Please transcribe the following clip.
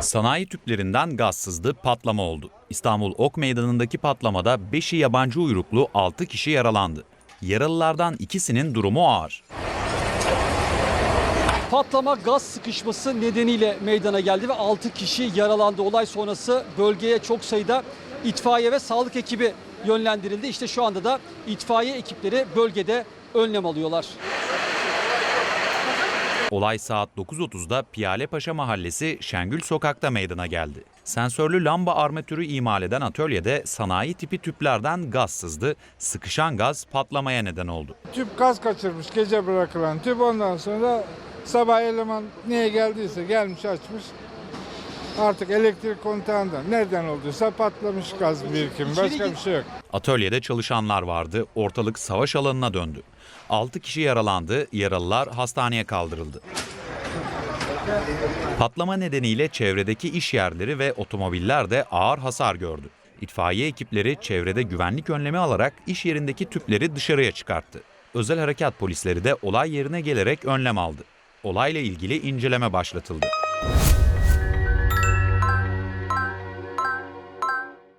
Sanayi tüplerinden gaz sızdı, patlama oldu. İstanbul Ok Meydanı'ndaki patlamada 5'i yabancı uyruklu 6 kişi yaralandı. Yaralılardan ikisinin durumu ağır. Patlama gaz sıkışması nedeniyle meydana geldi ve 6 kişi yaralandı. Olay sonrası bölgeye çok sayıda itfaiye ve sağlık ekibi yönlendirildi. İşte şu anda da itfaiye ekipleri bölgede önlem alıyorlar. Olay saat 9.30'da Piyalepaşa Mahallesi Şengül Sokak'ta meydana geldi. Sensörlü lamba armatürü imal eden atölyede sanayi tipi tüplerden gaz sızdı. Sıkışan gaz patlamaya neden oldu. Tüp gaz kaçırmış gece bırakılan tüp ondan sonra sabah eleman niye geldiyse gelmiş açmış. Artık elektrik kontağından nereden olduysa patlamış gaz birikimi başka bir şey yok. Atölyede çalışanlar vardı. Ortalık savaş alanına döndü. 6 kişi yaralandı. Yaralılar hastaneye kaldırıldı. Patlama nedeniyle çevredeki iş yerleri ve otomobiller de ağır hasar gördü. İtfaiye ekipleri çevrede güvenlik önlemi alarak iş yerindeki tüpleri dışarıya çıkarttı. Özel harekat polisleri de olay yerine gelerek önlem aldı. Olayla ilgili inceleme başlatıldı.